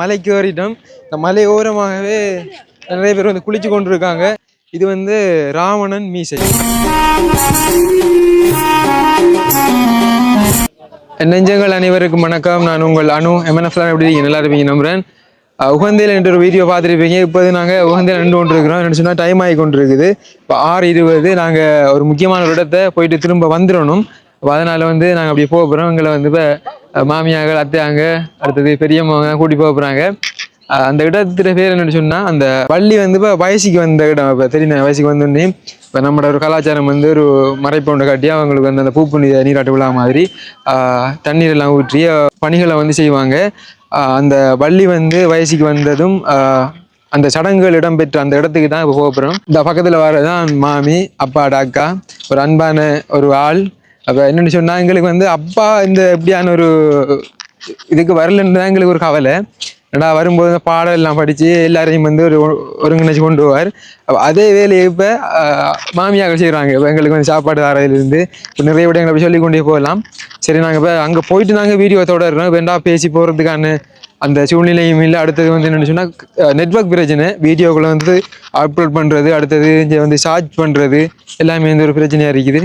மலைக்கு ஏறிட்டோம். இந்த மலை ஓரமாகவே நிறைய பேர் வந்து குளிச்சு கொண்டு இருக்காங்க இது வந்து ராவணன் மீசை. நெஞ்சங்கள் அனைவருக்கும் வணக்கம். நான் உங்கள் அணு எம்என்எஃப்லாம் எப்படி இருக்கீங்க? நல்லா இருப்பீங்க நம்புறேன். உகந்தையில் என்ற ஒரு வீடியோ பார்த்துருப்பீங்க. இப்போது நாங்கள் உகந்தையில் நின்று கொண்டு இருக்கிறோம் என்ன சொன்னால் டைம் ஆகி கொண்டு இருக்குது இப்போ ஆறு இருபது. நாங்கள் ஒரு முக்கியமான ஒரு இடத்த போயிட்டு திரும்ப வந்துடணும் அதனால் வந்து நாங்கள் அப்படி போக போகிறோம் எங்களை வந்து இப்போ மாமியார்கள் அத்தையாங்க அடுத்தது பெரியம்மாங்க கூட்டி போக போகிறாங்க அந்த இடத்துல பேர் என்னன்னு சொன்னால் அந்த பள்ளி வந்து இப்போ வயசுக்கு வந்த இடம். இப்போ தெரியும் வயசுக்கு வந்தோடனே இப்போ நம்மளோட ஒரு கலாச்சாரம் வந்து ஒரு மறைப்பவுண்டை காட்டி அவங்களுக்கு வந்து அந்த பூப்புனித நீராட்டு விழா மாதிரி தண்ணீர் எல்லாம் ஊற்றி பணிகளை வந்து செய்வாங்க. அந்த பள்ளி வந்து வயசுக்கு வந்ததும் அந்த சடங்குகள் இடம்பெற்ற அந்த இடத்துக்கு தான் இப்போ போக போகிறோம் இந்த பக்கத்தில் வரதான் மாமி அப்பாட அக்கா ஒரு அன்பான ஒரு ஆள் அப்போ என்னென்னு சொன்னால் எங்களுக்கு வந்து அப்பா இந்த எப்படியான ஒரு இதுக்கு வரலன்னு தான் எங்களுக்கு ஒரு கவலை. ஏன்னா வரும்போது இந்த பாடம் எல்லாம் படித்து எல்லாரையும் வந்து ஒரு ஒருங்கிணைச்சு கொண்டு போவார். அதே வேலையை இப்போ மாமியாக செய்கிறாங்க இப்போ எங்களுக்கு வந்து சாப்பாடு தரதுலேருந்து இப்போ நிறைய விடங்களை போய் சொல்லி கொண்டே போகலாம். சரி நாங்கள் இப்போ அங்கே போயிட்டு நாங்கள் வீடியோ தொடர்றோம். வேண்டா பேசி போகிறதுக்கான அந்த சூழ்நிலையும் இல்லை. அடுத்தது வந்து என்னென்னு சொன்னால் நெட்வொர்க் பிரச்சனை. வீடியோக்களை வந்து அப்லோட் பண்ணுறது அடுத்தது இங்கே வந்து சார்ஜ் பண்ணுறது எல்லாமே வந்து ஒரு பிரச்சனையாக இருக்குது.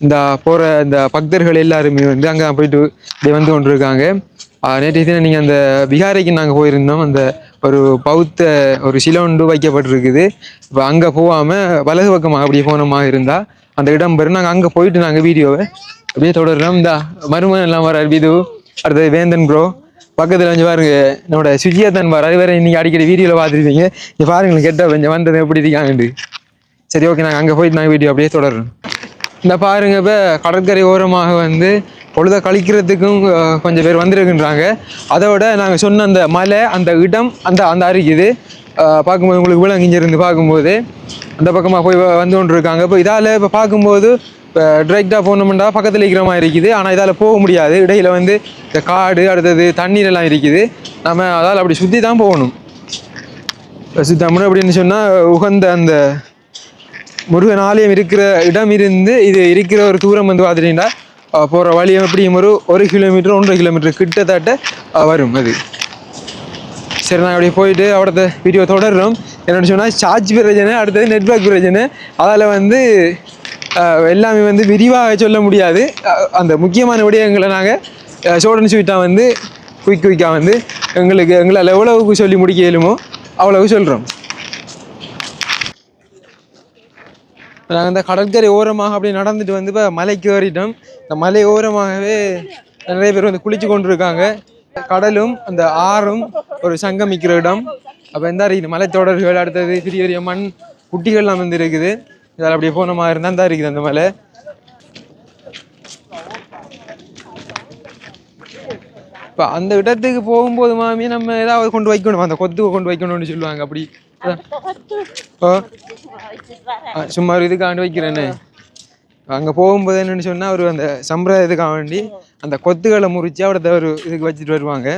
இந்த போகிற இந்த பக்தர்கள் எல்லாருமே வந்து அங்கே போயிட்டு இப்படி வந்து கொண்டிருக்காங்க. நேற்று நேற்றைய தினம் நீங்கள் அந்த விகாரைக்கு நாங்கள் போயிருந்தோம். அந்த ஒரு பௌத்த ஒரு சிலோண்டு ஒன்று வைக்கப்பட்டிருக்குது. இப்போ அங்கே போகாமல் வலது பக்கமாக அப்படியே போனமாக இருந்தால் அந்த இடம் பெரும் நாங்கள் அங்கே போயிட்டு நாங்கள் வீடியோவை அப்படியே தொடர்றோம். இந்த மருமகன் எல்லாம் வர விது அடுத்தது வேந்தன் ப்ரோ பக்கத்தில் வந்து பாருங்க நம்மளோட சுஜியாதன் பாரு அது வேற இன்னைக்கு அடிக்கடி வீடியோவில் பார்த்துருப்பீங்க. இங்கே பாருங்களேன் கெட்ட கொஞ்சம் வந்தது எப்படி இருக்காங்கண்டு சரி ஓகே நாங்கள் அங்கே போயிட்டு நாங்கள் வீடியோ அப்படியே தொடர்றோம். இந்த பாருங்க இப்போ கடற்கரை ஓரமாக வந்து பொழுத கழிக்கிறதுக்கும் கொஞ்சம் பேர் வந்திருக்குன்றாங்க. அதோட நாங்கள் சொன்ன அந்த மலை அந்த இடம் அந்த அந்த அருகிது பார்க்கும்போது உங்களுக்கு விலங்கு இருந்து பார்க்கும்போது அந்த பக்கமாக போய் வந்து கொண்டு இருக்காங்க இப்போ இதால் இப்போ பார்க்கும்போது இப்போ டிரெக்டாக போகணுமெண்டா பக்கத்தில் இருக்கிற மாதிரி இருக்குது. ஆனால் இதால் போக முடியாது. இடையில் வந்து இந்த காடு அடுத்தது தண்ணீர் எல்லாம் இருக்குது. நம்ம அதால் அப்படி சுற்றி தான் போகணும். சுத்தம்னு அப்படின்னு சொன்னால் உகந்த அந்த முருகன் ஆலயம் இருக்கிற இடம் இருந்து இது இருக்கிற ஒரு தூரம் வந்து பார்த்துட்டீங்கன்னா போகிற வழி எப்படியும் ஒரு ஒரு கிலோமீட்டர் ஒன்றரை கிலோமீட்டர் கிட்டத்தட்ட வரும் அது. சரி நான் அப்படியே போயிட்டு அவடத்த வீடியோ தொடர்றோம். என்னென்னு சொன்னால் சார்ஜ் பிரச்சனை அடுத்தது நெட்வொர்க் பிரச்சனை. அதில் வந்து எல்லாமே வந்து விரிவாக சொல்ல முடியாது. அந்த முக்கியமான விடயங்களை நாங்கள் சோடன் ஸ்வீட்டாக வந்து குயிக் குயிக்காக வந்து எங்களுக்கு எங்களால் எவ்வளவுக்கு சொல்லி முடிக்க இயலுமோ அவ்வளவு சொல்கிறோம் நாங்கள் இந்த கடற்கரை ஓரமாக அப்படியே நடந்துட்டு வந்து இப்போ மலைக்கு ஏறிட்டோம். இந்த மலை ஓரமாகவே நிறைய பேர் வந்து குளிச்சு கொண்டு இருக்காங்க கடலும் அந்த ஆறும் ஒரு சங்கமிக்கிற இடம். அப்போ இந்த இருக்குது மலைத்தொடர்கள் அடுத்தது பெரிய பெரிய மண் குட்டிகள்லாம் வந்து இருக்குது. இதில் அப்படியே போன மாதிரி இருந்தால் தான் இருக்குது அந்த மலை. இப்போ அந்த இடத்துக்கு போகும்போது மாமி நம்ம ஏதாவது கொண்டு வைக்கணும். அந்த கொத்துவை கொண்டு வைக்கணும்னு சொல்லுவாங்க. அப்படி. சும்மா ஒரு இதுக்காண்டி வைக்கிறேன்னு அங்கே போகும்போது என்னன்னு சொன்னால் அவர் அந்த சம்பிரதாயத்துக்காக வேண்டி அந்த கொத்துகளை முறிச்சு அவட ஒரு இதுக்கு வச்சுட்டு வருவாங்க.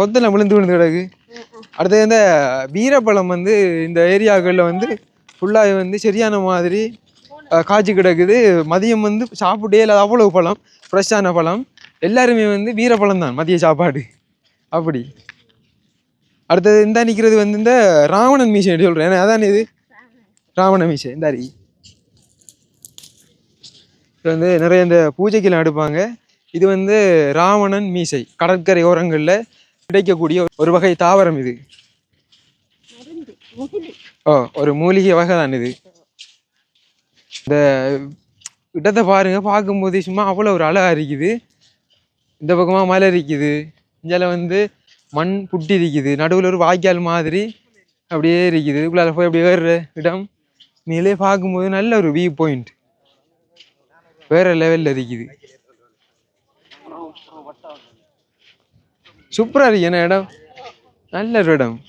கொத்தெல்லாம் விழுந்து விழுந்து கிடக்கு. அடுத்தது இந்த வீரப்பழம் வந்து இந்த ஏரியாக்களில் வந்து ஃபுல்லாக வந்து சரியான மாதிரி காய்ச்சி கிடக்குது. மதியம் வந்து சாப்பிட்டே இல்லாத அவ்வளவு பழம் ஃப்ரெஷ்ஷான பழம். எல்லாருமே வந்து வீரப்பழம் தான் மதிய சாப்பாடு. அப்படி. அடுத்தது இந்த நிற்கிறது வந்து இந்த ராவணன் மீசை சொல்கிறேன் ஏன்னா அதான் இது? ராவண மீசை இந்த அரி இது வந்து நிறைய இந்த பூஜைக்கெல்லாம் எடுப்பாங்க இது வந்து ராவணன் மீசை கடற்கரை ஓரங்களில் கிடைக்கக்கூடிய ஒரு வகை தாவரம் இது. ஓ ஒரு மூலிகை வகை தான் இது. இந்த இடத்தை பாருங்க பார்க்கும்போது சும்மா அவ்வளோ ஒரு அழகா இருக்குது. இந்த பக்கமாக மலை இருக்குது. இதில் வந்து மண் புட்டி இருக்குது. நடுவில் ஒரு வாய்க்கால் மாதிரி அப்படியே இருக்குது. இதுக்குள்ளால போய் அப்படியே வேறு இடம். நீங்களே பார்க்கும்போது நல்ல ஒரு வியூ பாயிண்ட் வேற லெவலில் இருக்குது. சூப்பராக இருக்கு. என்ன இடம்? நல்ல ஒரு இடம்.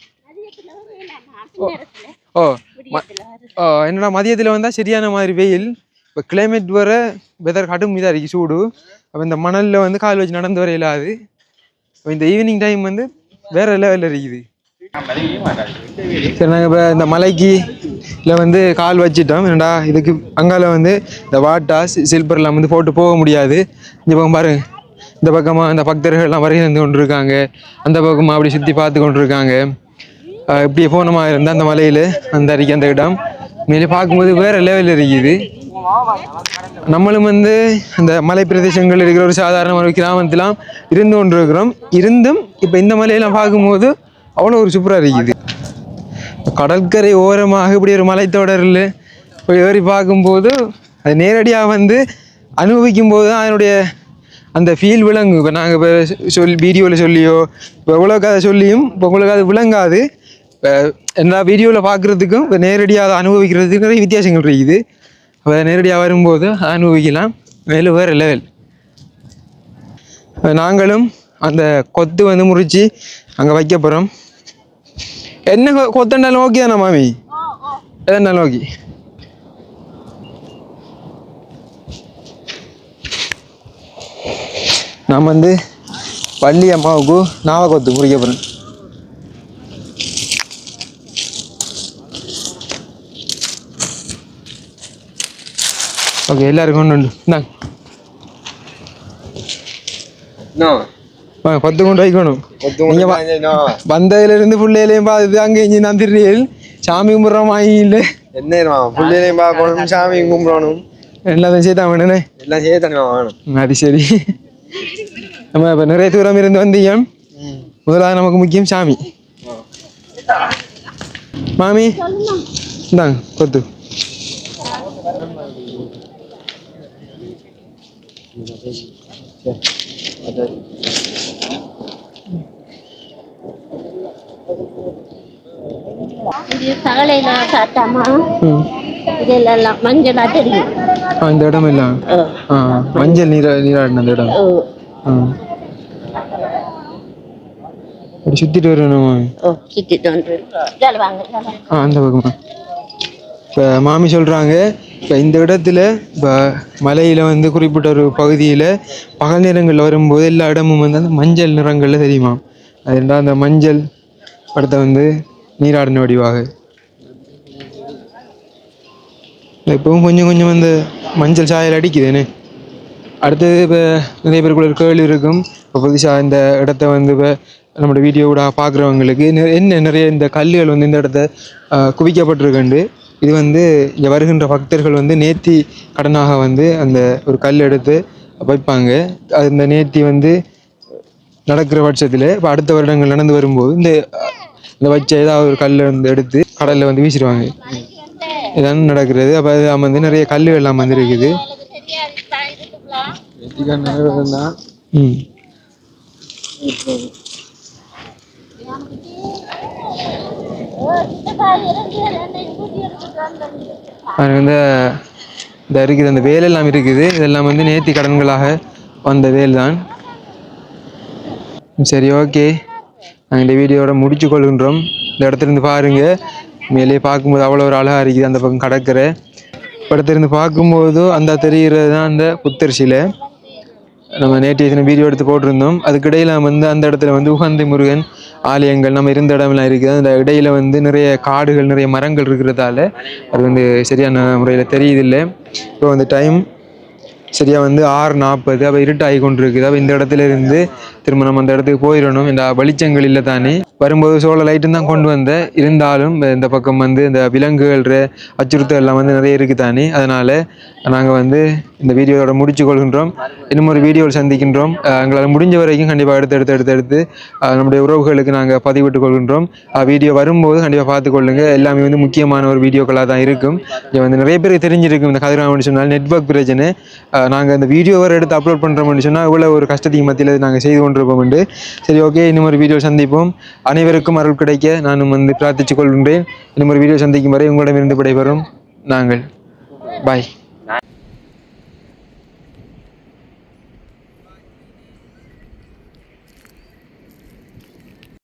ஓ ம- ஓ என்னடா மதியத்தில் வந்தால் சரியான மாதிரி வெயில். இப்போ கிளைமேட் வர வெதர் கடும் இதாக இருக்குது சூடு. அப்போ இந்த மணலில் வந்து கால் வச்சு நடந்து வர இயலாது. இப்போ இந்த ஈவினிங் டைம் வந்து வேற லெவலில் இருக்குது. சரி நாங்கள் இப்போ இந்த மலைக்கு இல்லை வந்து கால் வச்சிட்டோம். என்னடா இதுக்கு அங்கால வந்து இந்த வாட்டா சில்பர்லாம் வந்து போட்டு போக முடியாது. இந்த பக்கம் பாருங்க இந்த பக்கமாக அந்த பக்தர்கள்லாம் எல்லாம் வந்து கொண்டு இருக்காங்க அந்த பக்கமாக அப்படி சுற்றி பார்த்து கொண்டு இருக்காங்க இப்படி போனமாக இருந்தால் அந்த மலையில் அந்த அறிக்கை அந்த இடம். மேலே பார்க்கும்போது வேறு லெவலில் இருக்குது. நம்மளும் வந்து அந்த மலை பிரதேசங்கள் இருக்கிற ஒரு சாதாரண ஒரு கிராமத்திலாம் இருந்து கொண்டிருக்கிறோம் இருந்தும் இப்போ இந்த மலையெல்லாம் பார்க்கும்போது அவ்வளோ ஒரு சூப்பராக இருக்குது கடற்கரை ஓரமாக இப்படி ஒரு மலைத்தொடரில் போய் ஏறி பார்க்கும்போது அது நேரடியாக வந்து அனுபவிக்கும் போது தான் அதனுடைய அந்த ஃபீல் விளங்கும் இப்போ நாங்கள் இப்போ சொல் வீடியோவில் சொல்லியோ இப்போ எவ்வளோ அதை சொல்லியும் இப்போ உங்களுக்கு அது விளங்காது இப்போ எல்லா வீடியோவில் பார்க்குறதுக்கும் இப்போ நேரடியாக அதை அனுபவிக்கிறதுக்கு நிறைய வித்தியாசங்கள் இருக்குது அப்போ நேரடியாக வரும்போது அனுபவிக்கலாம். மேலும் வேறு லெவல் நாங்களும் அந்த கொத்து வந்து முறித்து அங்கே வைக்க போகிறோம் என்ன கொ- கொத்தண்டாலும் ஓகே தானே மாமி? எதனாலும் ஓகே நான் வந்து வள்ளி அம்மாவுக்கு நாவ கொத்து முறிக்க போகிறேன் ஓகே எல்லாருக்கும் ஒன்று உண்டு இந்தாங்க கொத்து கொண்டு வைக்கணும் நீங்க வ- வந்ததுல இருந்து பிள்ளைகளையும் பார்த்து அங்கே இங்கே நந்திரியல் சாமி கும்பிட்றோம் இல்லை என்ன பிள்ளைகளையும் பார்க்கணும் சாமி கும்பிடணும் எல்லாத்தையும் சேர்த்தா வேணுனே எல்லாம் சேர்த்தானே வேணும் அது சரி நம்ம இப்போ நிறைய தூரம் இருந்து வந்தீங்க முதலாவது நமக்கு முக்கியம் சாமி மாமி இந்தாங்க கொத்து இது தகலையில சாட்டாமா ம். இதெல்லாம் மஞ்சளா தெரியும். ஆ இந்த இடம் ஆ. மஞ்சள் நீரா நீராடின அந்த இடம். அப்படி சுற்றிட்டு வரணும்? சுத்திட்டு வந்து இதால வாங்க இதால வாங்க. ஆ அந்த பக்கமா. இப்போ மாமி சொல்கிறாங்க இப்போ இந்த இடத்துல இப்போ மலையில் வந்து குறிப்பிட்ட ஒரு பகுதியில் பகல் நிறங்களில் வரும்போது எல்லா இடமும் வந்து அந்த மஞ்சள் நிறங்களில் தெரியுமா? அது அந்த மஞ்சள் படத்தை வந்து நீராடின வடிவாக. இப்போவும் கொஞ்சம் கொஞ்சம் அந்த மஞ்சள் சாயல் அடிக்குதுன்னு. அடுத்தது இப்போ நிறைய பேருக்குள்ள ஒரு கேள்வி இருக்கும். இப்போ புதுசாக இந்த இடத்த வந்து இப்போ நம்மளோட வீடியோ கூட பார்க்குறவங்களுக்கு என்ன நிறைய இந்த கல்லுகள் வந்து இந்த இடத்த குவிக்கப்பட்டிருக்குண்டு. இது வந்து இங்கே வருகின்ற பக்தர்கள் வந்து நேர்த்தி கடனாக வந்து அந்த ஒரு கல் எடுத்து வைப்பாங்க. அது இந்த நேர்த்தி வந்து நடக்கிற பட்சத்தில் இப்போ அடுத்த வருடங்கள் நடந்து வரும்போது இந்த இந்த வச்ச ஏதாவது ஒரு கல்லை வந்து எடுத்து கடலில் வந்து வீசிடுவாங்க. இதான் நடக்கிறது. அப்போ அது வந்து நிறைய கல்லுகள் எல்லாம் வந்து இருக்குது ம். அது வந்து இந்த இருக்குது அந்த வேல் எல்லாம் இருக்குது. இதெல்லாம் வந்து நேர்த்தி கடன்களாக வந்த வேல் தான் சரி ஓகே. நாங்கள் இந்த வீடியோட முடிச்சு கொள்கின்றோம். இந்த இடத்துல இருந்து பாருங்க. மேலே பார்க்கும்போது அவ்வளோ ஒரு அழகாக இருக்குது அந்த பக்கம் கடற்கரை. இடத்துல இருந்து பார்க்கும்போது அந்த தெரிகிறது தான் அந்த புத்தர் சிலை. நம்ம நேற்று இத்தனை வீடியோ எடுத்து போட்டிருந்தோம். அதுக்கிடையில் வந்து அந்த இடத்துல வந்து உகந்தை முருகன் ஆலயங்கள் நம்ம இருந்த இடம்லாம் இருக்குது. அந்த இடையில் வந்து நிறைய காடுகள் நிறைய மரங்கள் இருக்கிறதால அது வந்து சரியான முறையில் தெரியுதில்லை. இப்போ வந்து டைம் சரியாக வந்து ஆறு நாற்பது அப்போ இருட்டாகி கொண்டிருக்குது. அப்போ இந்த இடத்துல இருந்து திரும்ப நம்ம அந்த இடத்துக்கு போயிடணும் இந்த வெளிச்சங்கள் இல்லை தானே. வரும்போது சோழ லைட்டும் தான் கொண்டு வந்தேன் இருந்தாலும் இந்த பக்கம் வந்து இந்த விலங்குகள் அச்சுறுத்தல் எல்லாம் வந்து நிறைய இருக்குது தானே. அதனால் நாங்கள் வந்து இந்த வீடியோவோட முடிச்சு கொள்கின்றோம். இன்னும் ஒரு வீடியோவில் சந்திக்கின்றோம். எங்களால் முடிஞ்ச வரைக்கும் கண்டிப்பாக எடுத்து எடுத்து எடுத்து எடுத்து நம்முடைய உறவுகளுக்கு நாங்கள் பதிவிட்டு கொள்கின்றோம். வீடியோ வரும்போது கண்டிப்பாக பார்த்துக்கொள்ளுங்க எல்லாமே வந்து முக்கியமான ஒரு வீடியோக்களாக தான் இருக்கும். இங்கே வந்து நிறைய பேருக்கு தெரிஞ்சிருக்கும். இந்த கதிராமன் சொன்னால் நெட்வொர்க் பிரச்சனை. நாங்கள் இந்த வீடியோ வர எடுத்து அப்லோட் பண்ணுறோம்னு சொன்னால் இவ்வளோ ஒரு கஷ்டத்தையும் மத்தியில் நாங்கள் செய்து கொண்டிருப்போம் உண்டு சரி ஓகே இன்னும் ஒரு வீடியோ சந்திப்போம். அனைவருக்கும் அருள் கிடைக்க நானும் வந்து பிரார்த்தித்துக் கொள்கின்றேன். இன்னும் ஒரு வீடியோ சந்திக்கும் வரை உங்களிடமிருந்து விடைபெறும் நாங்கள். பாய்